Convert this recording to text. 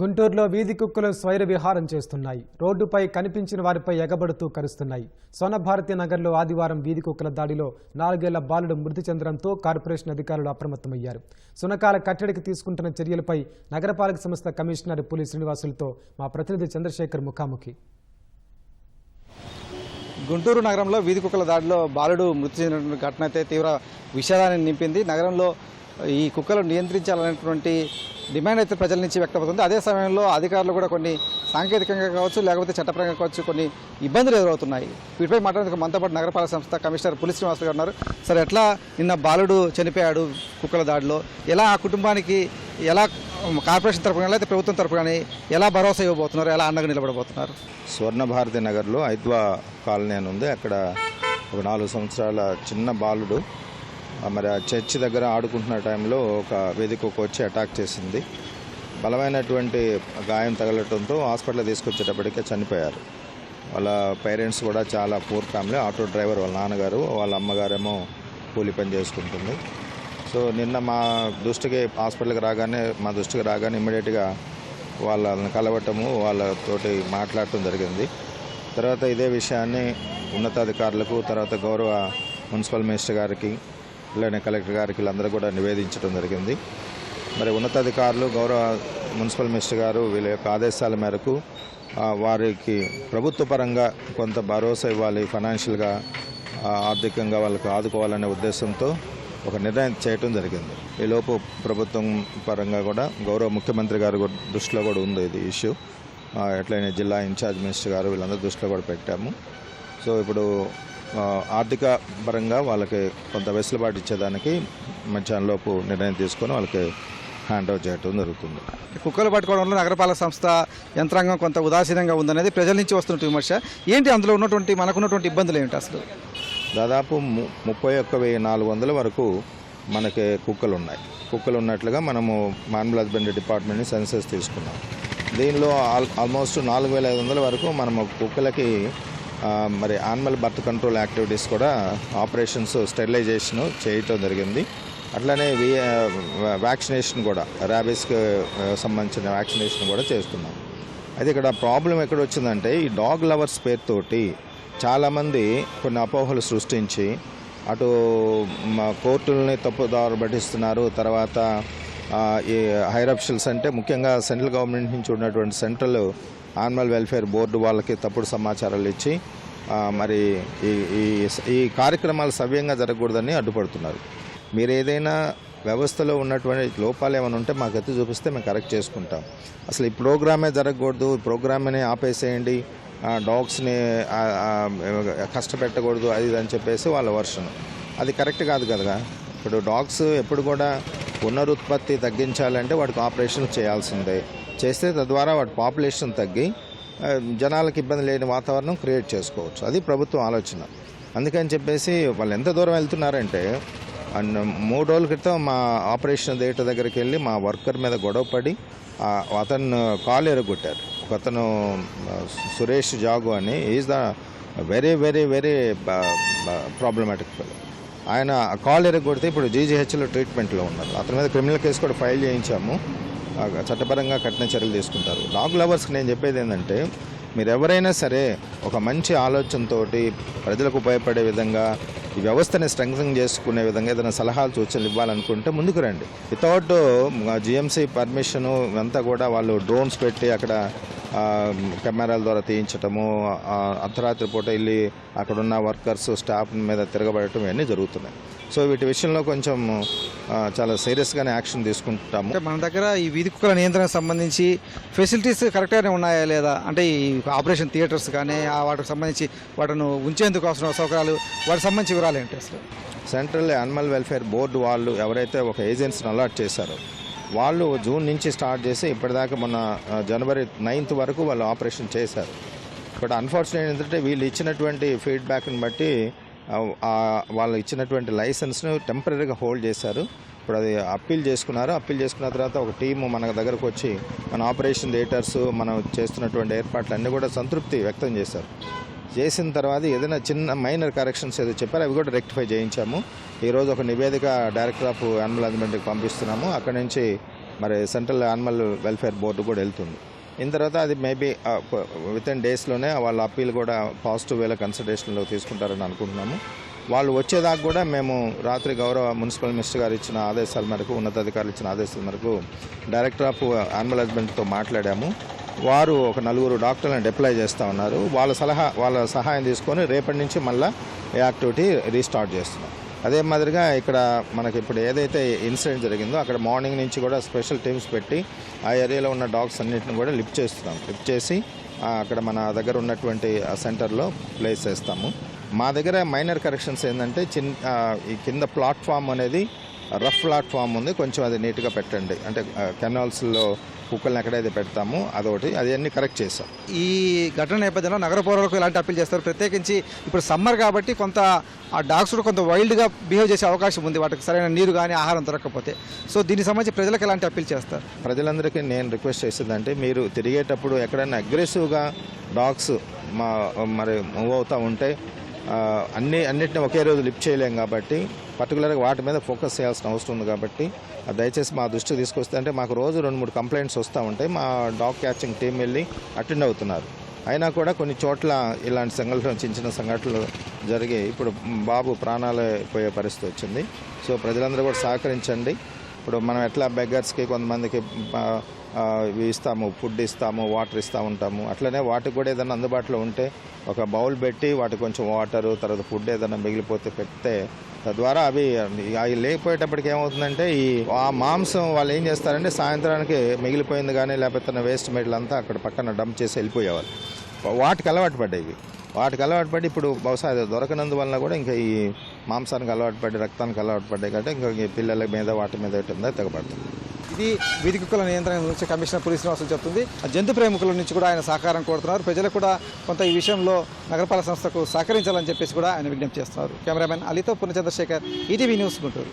గుంటూరులో వీధి కుక్కలు స్వైర విహారం చేస్తున్నాయి. రోడ్డుపై కనిపించిన వారిపై ఎగబడుతూ కరుస్తున్నాయి. సోనభారతి నగర్లో ఆదివారం వీధి కుక్కల దాడిలో నాలుగేళ్ళ బాలుడు మృతి చెందడంతో కార్పొరేషన్ అధికారులు అప్రమత్తమయ్యారు. సునకాల కట్టడికి తీసుకుంటున్న చర్యలపై నగరపాలక సంస్థ కమిషనర్ పులి శ్రీనివాసులతో మా ప్రతినిధి చంద్రశేఖర్ ముఖాముఖి. గుంటూరు నగరంలో వీధి కుక్కల దాడిలో బాలుడు మృతి చెందిన ఘటన అయితే తీవ్ర విషాదాన్ని నింపింది. నగరంలో ఈ కుక్కలు నియంత్రించాలనేటువంటి డిమాండ్ అయితే ప్రజల నుంచి వ్యక్తమవుతుంది. అదే సమయంలో అధికారులు కూడా కొన్ని సాంకేతికంగా కావచ్చు లేకపోతే చట్టపరంగా కావచ్చు కొన్ని ఇబ్బందులు ఎదురవుతున్నాయి. వీటిపై మాట్లాడేందుకు మనతో పాటు నగరపాలక సంస్థ కమిషనర్ పులి శ్రీనివాస్ గారు ఉన్నారు. సార్ ఎట్లా నిన్న బాలుడు చనిపోయాడు కుక్కల దాడిలో? ఎలా ఆ కుటుంబానికి ఎలా కార్పొరేషన్ తరపున లేకపోతే ప్రభుత్వం తరపు కానీ ఎలా భరోసా ఇవ్వబోతున్నారు? ఎలా అండగా నిలబడబోతున్నారు? స్వర్ణ భారతి నగర్లో ఐద్వా కాలనీ అని ఉంది. అక్కడ ఒక నాలుగు సంవత్సరాల చిన్న బాలుడు మరి ఆ చర్చి దగ్గర ఆడుకుంటున్న టైంలో ఒక వేదికకు వచ్చి అటాక్ చేసింది. బలమైనటువంటి గాయం తగలటంతో హాస్పిటల్ తీసుకొచ్చేటప్పటికే చనిపోయారు. వాళ్ళ పేరెంట్స్ కూడా చాలా పూర్ ఫ్యామిలీ ఆటో డ్రైవర్ వాళ్ళ నాన్నగారు వాళ్ళ అమ్మగారేమో కూలి పని చేసుకుంటుంది. సో నిన్న మా దృష్టికి హాస్పిటల్కి రాగానే మా దృష్టికి రాగానే ఇమ్మీడియట్గా వాళ్ళని కలవటము వాళ్ళతోటి మాట్లాడటం జరిగింది. తర్వాత ఇదే విషయాన్ని ఉన్నతాధికారులకు తర్వాత గౌరవ మున్సిపల్ మినిస్టర్ గారికి ఇలానే కలెక్టర్ గారికి వీళ్ళందరూ కూడా నివేదించడం జరిగింది. మరి ఉన్నతాధికారులు గౌరవ మున్సిపల్ మినిస్టర్ గారు వీళ్ళ యొక్క ఆదేశాల మేరకు వారికి ప్రభుత్వ పరంగా కొంత భరోసా ఇవ్వాలి ఫైనాన్షియల్గా ఆర్థికంగా వాళ్ళకి ఆదుకోవాలనే ఉద్దేశంతో ఒక నిర్ణయం చేయటం జరిగింది. ఈలోపు ప్రభుత్వం పరంగా కూడా గౌరవ ముఖ్యమంత్రి గారు కూడా దృష్టిలో కూడా ఉంది ఇది ఇష్యూ. ఎట్లయినా జిల్లా ఇన్ఛార్జ్ మినిస్టర్ గారు వీళ్ళందరూ దృష్టిలో కూడా పెట్టాము. సో ఇప్పుడు ఆర్థిక పరంగా వాళ్ళకి కొంత వెసులుబాటు ఇచ్చేదానికి మధ్యాహ్నం లోపు నిర్ణయం తీసుకొని వాళ్ళకి హ్యాండ్ ఓవర్ చేయటం జరుగుతుంది. కుక్కలు పట్టుకోవడంలో నగరపాలక సంస్థ యంత్రాంగం కొంత ఉదాసీనంగా ఉందనేది ప్రజల నుంచి వస్తున్న విమర్శ. ఏంటి అందులో ఉన్నటువంటి మనకున్నటువంటి ఇబ్బందులు ఏమిటి అసలు? దాదాపు ము- ముప్పై ఒక్క వెయ్యి నాలుగు వందల వరకు మనకి కుక్కలు ఉన్నాయి కుక్కలు ఉన్నట్లుగా మనము మాన్యువల్ హస్బెండరీ డిపార్ట్మెంట్ని సెన్సెస్ తీసుకున్నాం. దీనిలో ఆల్ ఆల్మోస్ట్ నాలుగు వేల ఐదు వందల వరకు మనము కుక్కలకి మరి యానిమల్ బర్త్ కంట్రోల్ యాక్టివిటీస్ కూడా ఆపరేషన్స్ స్టెరిలైజేషన్ చేయటం జరిగింది. అట్లనే వి వ్యాక్సినేషన్ కూడా ర్యాబీస్కి సంబంధించిన వ్యాక్సినేషన్ కూడా చేస్తున్నాం. అయితే ఇక్కడ ప్రాబ్లం ఎక్కడ వచ్చిందంటే ఈ డాగ్ లవర్స్ పేరుతోటి చాలామంది కొన్ని అపోహలు సృష్టించి అటు మా కోర్టుల్ని తప్పుదారు పట్టిస్తున్నారు తర్వాత ఈ హైర్ అఫీషియల్స్ అంటే ముఖ్యంగా సెంట్రల్ గవర్నమెంట్ నుంచి ఉన్నటువంటి సెంట్రల్ యానిమల్ వెల్ఫేర్ బోర్డు వాళ్ళకి తప్పుడు సమాచారాలు ఇచ్చి మరి ఈ ఈ కార్యక్రమాలు సవ్యంగా జరగకూడదని అడ్డుపడుతున్నారు. మీరు ఏదైనా వ్యవస్థలో ఉన్నటువంటి లోపాలు ఏమైనా ఉంటే మాకు ఎత్తి చూపిస్తే మేము కరెక్ట్ చేసుకుంటాం. అసలు ఈ ప్రోగ్రామే జరగకూడదు ఈ ప్రోగ్రామ్ని ఆపేసేయండి డాగ్స్ని కష్టపెట్టకూడదు అది అని చెప్పేసి వాళ్ళ వర్షన్. అది కరెక్ట్ కాదు కదా. ఇప్పుడు డాగ్స్ ఎప్పుడు కూడా పునరుత్పత్తి తగ్గించాలంటే వాడికి ఆపరేషన్ చేయాల్సిందే. చేస్తే తద్వారా వాటి పాపులేషన్ తగ్గి జనాలకు ఇబ్బంది లేని వాతావరణం క్రియేట్ చేసుకోవచ్చు. అది ప్రభుత్వం ఆలోచన. అందుకని చెప్పేసి వాళ్ళు ఎంత దూరం వెళ్తున్నారంటే అండ్ మూడు రోజుల క్రితం మా ఆపరేషన్ థియేటర్ దగ్గరికి వెళ్ళి మా వర్కర్ మీద గొడవ పడి అతను కాలు ఎరగొట్టారు. ఒకతను సురేష్ జాగు అని. Is the very very very problematic fellow ఆయన కాల్ ఎరగొడితే ఇప్పుడు జీజీహెచ్లో ట్రీట్మెంట్లో ఉన్నారు. అతని మీద క్రిమినల్ కేసు కూడా ఫైల్ చేయించాము. చట్టపరంగా కఠిన చర్యలు తీసుకుంటారు. డాగ్ లవర్స్కి నేను చెప్పేది ఏంటంటే మీరు ఎవరైనా సరే ఒక మంచి ఆలోచనతోటి ప్రజలకు ఉపయోగపడే విధంగా ఈ వ్యవస్థని స్ట్రెంగ్ చేసుకునే విధంగా ఏదైనా సలహాలు సూచనలు ఇవ్వాలనుకుంటే ముందుకు రండి. వితౌట్ జిఎంసీ పర్మిషను అంతా కూడా వాళ్ళు డ్రోన్స్ పెట్టి అక్కడ కెమెరాల ద్వారా తీయించటము అర్ధరాత్రి పూట వెళ్ళి అక్కడున్న వర్కర్స్ స్టాఫ్ మీద తిరగబడటం ఇవన్నీ జరుగుతున్నాయి. సో వీటి విషయంలో కొంచెం చాలా సీరియస్గానే యాక్షన్ తీసుకుంటాము. అంటే మన దగ్గర ఈ వీధి కుక్కల నియంత్రణకు సంబంధించి ఫెసిలిటీస్ కరెక్ట్గానే ఉన్నాయా లేదా? అంటే ఈ ఆపరేషన్ థియేటర్స్ కానీ ఆ వాటికి సంబంధించి వాటిని ఉంచేందుకు అవసరం సౌకర్యాలు వాటికి సంబంధించి వివరాలు ఏంటి అసలు? సెంట్రల్ యానిమల్ వెల్ఫేర్ బోర్డు వాళ్ళు ఎవరైతే ఒక ఏజెన్సీని అలాట్ చేశారో వాళ్ళు జూన్ నుంచి స్టార్ట్ చేసి ఇప్పటిదాకా మొన్న జనవరి నైన్త్ వరకు వాళ్ళు ఆపరేషన్ చేశారు. బట్ అన్ఫార్చునేట్ ఏంటంటే వీళ్ళు ఇచ్చినటువంటి ఫీడ్బ్యాక్ని బట్టి వాళ్ళు ఇచ్చినటువంటి లైసెన్స్ను టెంపరీగా హోల్డ్ చేశారు. ఇప్పుడు అది అప్పీల్ చేసుకున్నారు. అప్పీల్ చేసుకున్న తర్వాత ఒక టీము మన దగ్గరకు వచ్చి మన ఆపరేషన్ థియేటర్స్ మనం చేస్తున్నటువంటి ఏర్పాట్లు అన్నీ కూడా సంతృప్తి వ్యక్తం చేశారు. చేసిన తర్వాత ఏదైనా చిన్న మైనర్ కరెక్షన్స్ ఏదో చెప్పారో అవి కూడా రెక్టిఫై చేయించాము. ఈరోజు ఒక నివేదిక డైరెక్టర్ ఆఫ్ యానిమల్ హస్బెండరీకి పంపిస్తున్నాము. అక్కడ నుంచి మరి సెంట్రల్ యానిమల్ వెల్ఫేర్ బోర్డు కూడా వెళ్తుంది. ఇన్ తర్వాత అది మేబీ విత్ ఇన్ డేస్లోనే వాళ్ళ అప్పీల్ కూడా పాజిటివ్ వేల కన్సిడరేషన్లో తీసుకుంటారని అనుకుంటున్నాము. వాళ్ళు వచ్చేదాకా కూడా మేము రాత్రి గౌరవ మున్సిపల్ మినిస్టర్ గారు ఇచ్చిన ఆదేశాల మేరకు ఉన్నతాధికారులు ఇచ్చిన ఆదేశాల మేరకు డైరెక్టర్ ఆఫ్ యానిమల్ హస్బెండ్తో మాట్లాడాము. వారు ఒక నలుగురు డాక్టర్లను డిప్లై చేస్తూ ఉన్నారు. వాళ్ళ సలహా వాళ్ళ సహాయం తీసుకొని రేపటి నుంచి మళ్ళీ యాక్టివిటీ రీస్టార్ట్ చేస్తున్నాం అదే మాదిరిగా ఇక్కడ మనకి ఇప్పుడు ఏదైతే ఇన్సిడెంట్ జరిగిందో అక్కడ మార్నింగ్ నుంచి కూడా స్పెషల్ టీమ్స్ పెట్టి ఆ ఏరియాలో ఉన్న డాగ్స్ అన్నింటిని కూడా లిఫ్ట్ చేస్తున్నాం. లిఫ్ట్ చేసి అక్కడ మన దగ్గర ఉన్నటువంటి సెంటర్లో ప్లేస్ చేస్తాము. మా దగ్గర మైనర్ కరెక్షన్స్ ఏంటంటే చిన్న ఈ కింద ప్లాట్ఫామ్ అనేది రఫ్ ప్లాట్ఫామ్ ఉంది కొంచెం అది నీట్గా పెట్టండి. అంటే కెనాల్స్లో కుక్కల్ని ఎక్కడైతే పెడతామో అదొకటి అది అన్ని కరెక్ట్ చేసాం ఈ ఘటన నేపథ్యంలో నగర పౌరులకు ఎలాంటి అప్పీల్ చేస్తారు? ప్రత్యేకించి ఇప్పుడు సమ్మర్ కాబట్టి కొంత ఆ డాగ్స్ కూడా కొంత వైల్డ్గా బిహేవ్ చేసే అవకాశం ఉంది. వాటికి సరైన నీరు కానీ ఆహారం దొరకకపోతే. సో దీనికి సంబంధించి ప్రజలకు ఎలాంటి అప్పీల్ చేస్తారు? ప్రజలందరికీ నేను రిక్వెస్ట్ చేసేదంటే మీరు తిరిగేటప్పుడు ఎక్కడైనా అగ్రెసివ్గా డాగ్స్ మా మరి మూవ్ అవుతూ ఉంటే అన్ని అన్నిటిని ఒకే రోజు లిఫ్ట్ చేయలేం కాబట్టి పర్టికులర్గా వాటి మీద ఫోకస్ చేయాల్సిన అవసరం ఉంది కాబట్టి దయచేసి మా దృష్టికి తీసుకొస్తే అంటే మాకు రోజు రెండు మూడు కంప్లైంట్స్ వస్తూ ఉంటాయి. మా డాగ్ క్యాచింగ్ టీం వెళ్ళి అటెండ్ అవుతున్నారు. అయినా కూడా కొన్ని చోట్ల ఇలాంటి సంఘటనలు చిన్న చిన్న సంఘటనలు జరిగి ఇప్పుడు బాబు ప్రాణాలు పోయే పరిస్థితి వచ్చింది. సో ప్రజలందరూ కూడా సహకరించండి. ఇప్పుడు మనం ఎట్లా బెగ్గర్స్కి కొంతమందికి ఇస్తాము ఫుడ్ ఇస్తాము వాటర్ ఇస్తూ ఉంటాము. అట్లనే వాటికి కూడా ఏదైనా అందుబాటులో ఉంటే ఒక బౌల్ పెట్టి వాటికి కొంచెం వాటరు తర్వాత ఫుడ్ ఏదైనా మిగిలిపోతే పెడితే తద్వారా అవి అవి లేకపోయేటప్పటికి ఏమవుతుందంటే ఈ ఆ మాంసం వాళ్ళు ఏం చేస్తారంటే సాయంత్రానికి మిగిలిపోయింది కానీ లేకపోతే వేస్ట్ మెటీరియల్ అంతా అక్కడ పక్కన డంప్ చేసి వెళ్ళిపోయేవాళ్ళు. వాటికి అలవాటు పడ్డాయి వాటికి అలవాటు పడి ఇప్పుడు బహుశా అది దొరకనందువల్ల కూడా ఇంకా ఈ మాంసానికి అలవాటు పడి రక్తానికి అలవాటు పడ్డాయి కాబట్టి ఇంకా పిల్లల మీద వాటి మీద తెగబడుతుంది. ఇది వీధి కుక్కల నియంత్రణ నుంచి కమిషనర్ పోలీస్ శ్రీనివాసులు చెప్తుంది. ఆ జంతు ప్రేమికుల నుంచి కూడా ఆయన సహకారం కోరుతున్నారు. ప్రజలు కూడా కొంత ఈ విషయంలో నగరపాలక సంస్థకు సహకరించాలని చెప్పేసి కూడా ఆయన విజ్ఞప్తి చేస్తున్నారు. కెమెరామెన్ అలీతో పూర్ణ చంద్రశేఖర్ ఈటీవీ న్యూస్ గుంటూరు.